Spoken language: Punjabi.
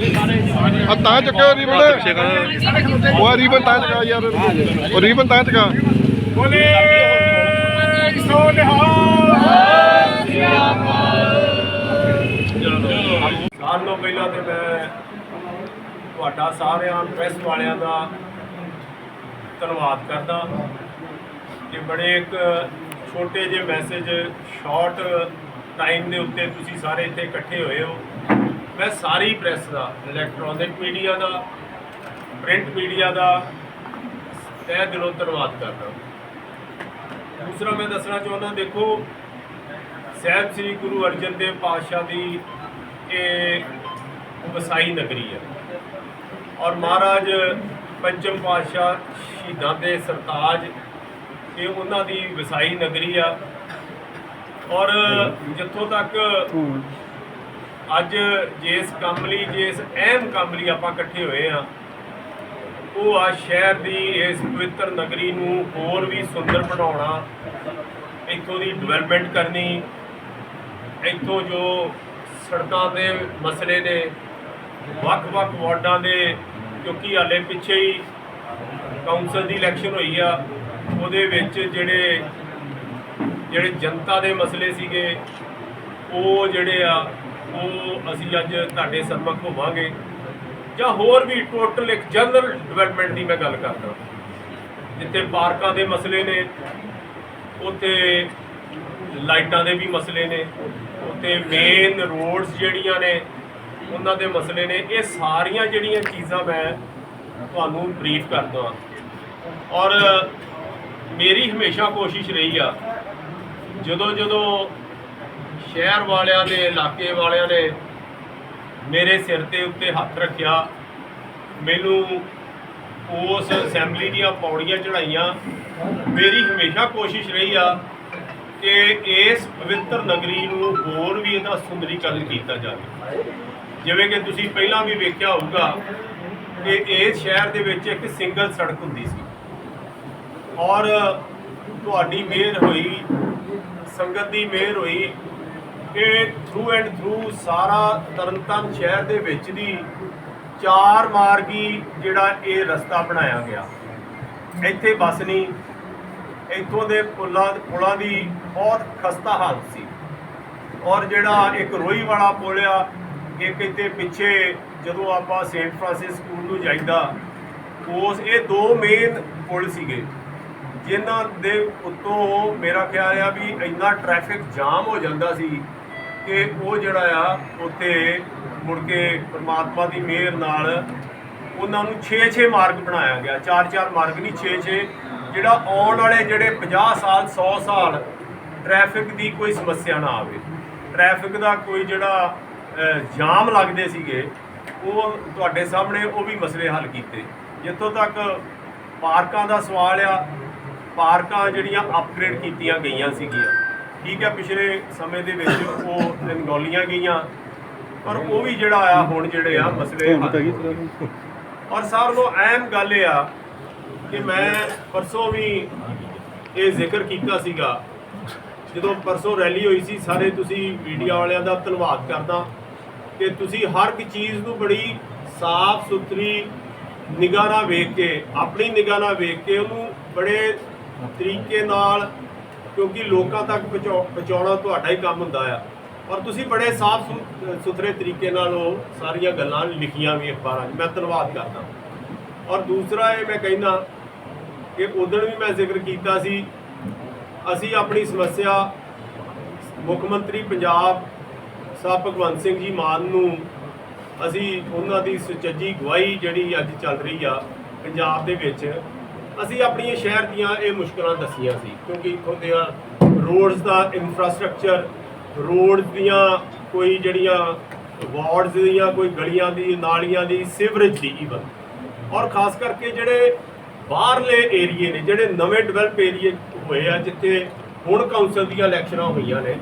ਆ ਤਾਂ ਚੱਕਿਆ ਰੀਬਨ? ਉਹ ਰੀਬਨ ਤਾਂ ਚੱਕਾ ਯਾਰ। ਉਹ ਰੀਬਨ ਤਾਂ ਚੱਕਾ। ਬੋਲੇ ਸੋ ਸਾਲ ਤੋਂ ਪਹਿਲਾਂ ਤੇ ਮੈਂ ਤੁਹਾਡਾ ਸਾਰਿਆਂ ਪ੍ਰੈਸ ਵਾਲਿਆਂ ਦਾ ਧੰਨਵਾਦ ਕਰਦਾ ਕਿ ਬੜੇ ਇੱਕ ਛੋਟੇ ਜਿਹੇ ਮੈਸੇਜ ਸ਼ਾਰਟ ਟਾਈਮ ਦੇ ਉੱਤੇ ਤੁਸੀਂ ਸਾਰੇ ਇੱਥੇ ਇਕੱਠੇ ਹੋਏ ਹੋ। ਮੈਂ ਸਾਰੀ ਪ੍ਰੈਸ ਦਾ ਇਲੈਕਟ੍ਰੋਨਿਕ ਮੀਡੀਆ ਦਾ ਪ੍ਰਿੰਟ ਮੀਡੀਆ ਦਾ, ਤਹਿ ਦਿਲੋਂ ਧੰਨਵਾਦ ਕਰਦਾ ਦੂਸਰਾ ਮੈਂ ਦੱਸਣਾ ਚਾਹੁੰਦਾ, ਦੇਖੋ, ਸਾਹਿਬ ਸ੍ਰੀ ਗੁਰੂ ਅਰਜਨ ਦੇਵ ਪਾਤਸ਼ਾਹ ਦੀ ਇਹ ਵਸਾਈ ਨਗਰੀ ਹੈ। ਔਰ ਮਹਾਰਾਜ ਪੰਚਮ ਪਾਤਸ਼ਾਹ ਸ਼ਹੀਦਾਂ ਦੇ ਸਰਤਾਜ, ਇਹ ਉਹਨਾਂ ਦੀ ਵਸਾਈ ਨਗਰੀ ਆ। ਔਰ ਜਿੱਥੋਂ ਤੱਕ ਅੱਜ ਜਿਸ ਕੰਮ ਲਈ, ਜਿਸ ਅਹਿਮ ਕੰਮ ਲਈ ਆਪਾਂ ਇਕੱਠੇ ਹੋਏ ਆ ਉਹ ਆ ਸ਼ਹਿਰ ਦੀ ਇਸ ਪਵਿੱਤਰ ਨਗਰੀ ਨੂੰ ਹੋਰ ਵੀ ਸੁੰਦਰ ਬਣਾਉਣਾ, ਇੱਥੋਂ ਦੀ ਡਿਵੈਲਪਮੈਂਟ ਕਰਨੀ, ਇੱਥੋਂ ਜੋ ਸੜਕਾਂ ਦੇ ਮਸਲੇ ਨੇ, ਵੱਖ-ਵੱਖ ਵਾਰਡਾਂ ਦੇ, ਕਿਉਂਕਿ ਹਾਲੇ ਪਿੱਛੇ ਹੀ ਕਾਉਂਸਲ ਦੀ ਇਲੈਕਸ਼ਨ ਹੋਈ ਆ, ਉਹਦੇ ਵਿੱਚ ਜਿਹੜੇ ਜਿਹੜੇ ਜਨਤਾ ਦੇ ਮਸਲੇ ਸੀਗੇ, ਉਹ ਜਿਹੜੇ ਆ ਉਹ ਅਸੀਂ ਅੱਜ ਤੁਹਾਡੇ ਸਨਮੁਖ ਹੋਵਾਂਗੇ ਜਾਂ ਹੋਰ ਵੀ ਟੋਟਲ ਇੱਕ ਜਨਰਲ ਡਿਵੈਲਪਮੈਂਟ ਦੀ ਮੈਂ ਗੱਲ ਕਰਦਾ। ਜਿੱਥੇ ਪਾਰਕਾਂ ਦੇ ਮਸਲੇ ਨੇ, ਉੱਥੇ ਲਾਈਟਾਂ ਦੇ ਵੀ ਮਸਲੇ ਨੇ, ਉੱਥੇ ਮੇਨ ਰੋਡਸ ਜਿਹੜੀਆਂ ਨੇ, ਉਹਨਾਂ ਦੇ ਮਸਲੇ ਨੇ, ਇਹ ਸਾਰੀਆਂ ਜਿਹੜੀਆਂ ਚੀਜ਼ਾਂ ਮੈਂ ਤੁਹਾਨੂੰ ਬਰੀਫ ਕਰਦਾ ਔਰ ਮੇਰੀ ਹਮੇਸ਼ਾ ਕੋਸ਼ਿਸ਼ ਰਹੀ ਆ ਜਦੋਂ ਜਦੋਂ ਸ਼ਹਿਰ ਵਾਲਿਆਂ ਨੇ, ਇਲਾਕੇ ਵਾਲਿਆਂ ਨੇ ਮੇਰੇ ਸਿਰ ਤੇ ਉੱਤੇ ਹੱਥ ਰੱਖਿਆ। ਮੈਨੂੰ ਉਸ ਅਸੈਂਬਲੀ ਦੀਆਂ ਪੌੜੀਆਂ ਚੜਾਈਆਂ ਮੇਰੀ ਹਮੇਸ਼ਾ ਕੋਸ਼ਿਸ਼ ਰਹੀ ਆ ਕਿ ਇਸ ਪਵਿੱਤਰ ਨਗਰੀ ਨੂੰ ਹੋਰ ਵੀ ਇਹਦਾ ਸੁੰਦਰੀਕਰਨ ਕੀਤਾ ਜਾਵੇ। ਜਿਵੇਂ ਕਿ ਤੁਸੀਂ ਪਹਿਲਾਂ ਵੀ ਵੇਖਿਆ ਹੋਊਗਾ ਕਿ ਇਸ ਸ਼ਹਿਰ ਦੇ ਵਿੱਚ ਇੱਕ ਸਿੰਗਲ ਸੜਕ ਹੁੰਦੀ ਸੀ। ਔਰ ਤੁਹਾਡੀ ਮਿਹਰ ਹੋਈ, ਸੰਗਤ ਦੀ ਮਿਹਰ ਹੋਈ ਕਿ ਥਰੂ ਐਂਡ ਥਰੂ ਸਾਰਾ ਤਰਨਤਾਰਨ ਸ਼ਹਿਰ ਦੇ ਵਿੱਚ ਦੀ ਚਾਰ ਮਾਰਗੀ ਜਿਹੜਾ ਇਹ ਰਸਤਾ ਬਣਾਇਆ ਗਿਆ। ਇੱਥੇ ਬੱਸ ਨਹੀਂ, ਇੱਥੋਂ ਦੇ ਪੁਲਾਂ ਪੁਲਾਂ ਦੀ ਬਹੁਤ ਖਸਤਾ ਹਾਲਤ ਸੀ। ਔਰ ਜਿਹੜਾ ਇੱਕ ਰੋਈ ਵਾਲਾ ਪੁਲ ਆ, ਇੱਕ ਇੱਥੇ ਪਿੱਛੇ ਜਦੋਂ ਆਪਾਂ ਸੇਂਟ ਫਰਾਂਸਿਸ ਸਕੂਲ ਨੂੰ ਜਾਈਦਾ, ਉਸ ਇਹ ਦੋ ਮੇਨ ਪੁਲ ਸੀਗੇ। ਜਿਨ੍ਹਾਂ ਦੇ ਉੱਤੋਂ ਮੇਰਾ ਖਿਆਲ ਆ ਵੀ ਇੰਨਾ ਟ੍ਰੈਫਿਕ ਜਾਮ ਹੋ ਜਾਂਦਾ ਸੀ ਕਿ ਉਹ ਜਿਹੜਾ ਆ, ਉੱਥੇ ਮੁੜ ਕੇ ਪਰਮਾਤਮਾ ਦੀ ਮਿਹਰ ਨਾਲ ਉਹਨਾਂ ਨੂੰ 6-6 ਮਾਰਗ ਬਣਾਇਆ ਗਿਆ। 4-4 ਮਾਰਗ ਨਹੀਂ 6-6 ਜਿਹੜਾ ਆਉਣ ਵਾਲੇ ਜਿਹੜੇ 50 ਸਾਲ 100 ਸਾਲ ਟ੍ਰੈਫਿਕ ਦੀ ਕੋਈ ਸਮੱਸਿਆ ਨਾ ਆਵੇ। ਟ੍ਰੈਫਿਕ ਦਾ ਕੋਈ ਜਿਹੜਾ ਜਾਮ ਲੱਗਦੇ ਸੀਗੇ, ਉਹ ਤੁਹਾਡੇ ਸਾਹਮਣੇ ਉਹ ਵੀ ਮਸਲੇ ਹੱਲ ਕੀਤੇ। ਜਿੱਥੋਂ ਤੱਕ ਪਾਰਕਾਂ ਦਾ ਸਵਾਲ ਆ, ਪਾਰਕਾਂ ਜਿਹੜੀਆਂ ਅਪਗ੍ਰੇਡ ਕੀਤੀਆਂ ਗਈਆਂ ਸੀਗੀਆਂ। ਠੀਕ ਹੈ ਪਿਛਲੇ ਸਮੇਂ ਦੇ ਵਿੱਚ ਉਹ ਨਗੌਲੀਆਂ ਗਈਆਂ ਪਰ ਉਹ ਵੀ ਜਿਹੜਾ ਆ ਹੁਣ ਜਿਹੜੇ ਆ ਮਸਲੇ। ਔਰ ਸਾਰਿਆਂ ਤੋਂ ਅਹਿਮ ਗੱਲ ਇਹ ਆ ਕਿ ਮੈਂ ਪਰਸੋਂ ਵੀ ਇਹ ਜ਼ਿਕਰ ਕੀਤਾ ਸੀਗਾ। ਜਦੋਂ ਪਰਸੋਂ ਰੈਲੀ ਹੋਈ ਸੀ ਸਾਰੇ ਤੁਸੀਂ ਮੀਡੀਆ ਵਾਲਿਆਂ ਦਾ ਧੰਨਵਾਦ ਕਰਦਾ। ਕਿ ਤੁਸੀਂ ਹਰ ਇੱਕ ਚੀਜ਼ ਨੂੰ ਬੜੀ ਸਾਫ਼ ਸੁਥਰੀ ਨਿਗਾਹ ਨਾਲ ਵੇਖ ਕੇ ਆਪਣੀ ਨਿਗਾਹ ਨਾਲ ਵੇਖ ਕੇ ਉਹਨੂੰ ਬੜੇ ਤਰੀਕੇ ਨਾਲ ਕਿਉਂਕਿ ਲੋਕਾਂ ਤੱਕ ਪਹੁੰਚਾਉ- ਪਹੁੰਚਾਉਣਾ ਤੁਹਾਡਾ ਹੀ ਕੰਮ ਹੁੰਦਾ ਆ। ਔਰ ਤੁਸੀਂ ਬੜੇ ਸਾਫ਼ ਸੁ- ਸੁਥਰੇ ਤਰੀਕੇ ਨਾਲ ਉਹ ਸਾਰੀਆਂ ਗੱਲਾਂ ਲਿਖੀਆਂ ਵੀ ਅਖਬਾਰਾਂ 'ਚ। ਮੈਂ ਧੰਨਵਾਦ ਕਰਦਾ। ਔਰ ਦੂਸਰਾ ਇਹ ਮੈਂ ਕਹਿੰਦਾ ਕਿ ਉਦੋਂ ਵੀ ਮੈਂ ਜ਼ਿਕਰ ਕੀਤਾ ਸੀ, ਅਸੀਂ ਆਪਣੀ ਸਮੱਸਿਆ ਮੁੱਖ ਮੰਤਰੀ ਪੰਜਾਬ ਸਾਹਿਬ ਭਗਵੰਤ ਸਿੰਘ ਜੀ ਮਾਨ ਨੂੰ ਅਸੀਂ ਉਹਨਾਂ ਦੀ ਸੁਚੱਜੀ ਗਵਾਹੀ ਜਿਹੜੀ ਅੱਜ ਚੱਲ ਰਹੀ ਆ ਪੰਜਾਬ ਦੇ ਵਿੱਚ ਅਸੀਂ ਆਪਣੀਆਂ ਸ਼ਹਿਰ ਦੀਆਂ ਇਹ ਮੁਸ਼ਕਲਾਂ ਦੱਸੀਆਂ ਸੀ, ਕਿਉਂਕਿ ਇੱਥੋਂ ਦੇ ਰੋਡਸ ਦਾ ਇਨਫਰਾਸਟ੍ਰਕਚਰ ਰੋਡਸ ਦੀਆਂ ਕੋਈ ਜਿਹੜੀਆਂ ਵਾਰਡਸ ਦੀਆਂ, ਕੋਈ ਗਲੀਆਂ ਦੀ, ਨਾਲੀਆਂ ਦੀ ਸੀਵਰੇਜ ਦੀ ਈਵਨ ਔਰ ਖਾਸ ਕਰਕੇ ਜਿਹੜੇ ਬਾਹਰਲੇ ਏਰੀਏ ਨੇ, ਜਿਹੜੇ ਨਵੇਂ ਡਿਵੈਲਪ ਏਰੀਏ ਹੋਏ ਆ, ਜਿੱਥੇ ਹੁਣ ਕਾਉਂਸਲ ਦੀਆਂ ਇਲੈਕਸ਼ਨਾਂ ਹੋਈਆਂ ਨੇ।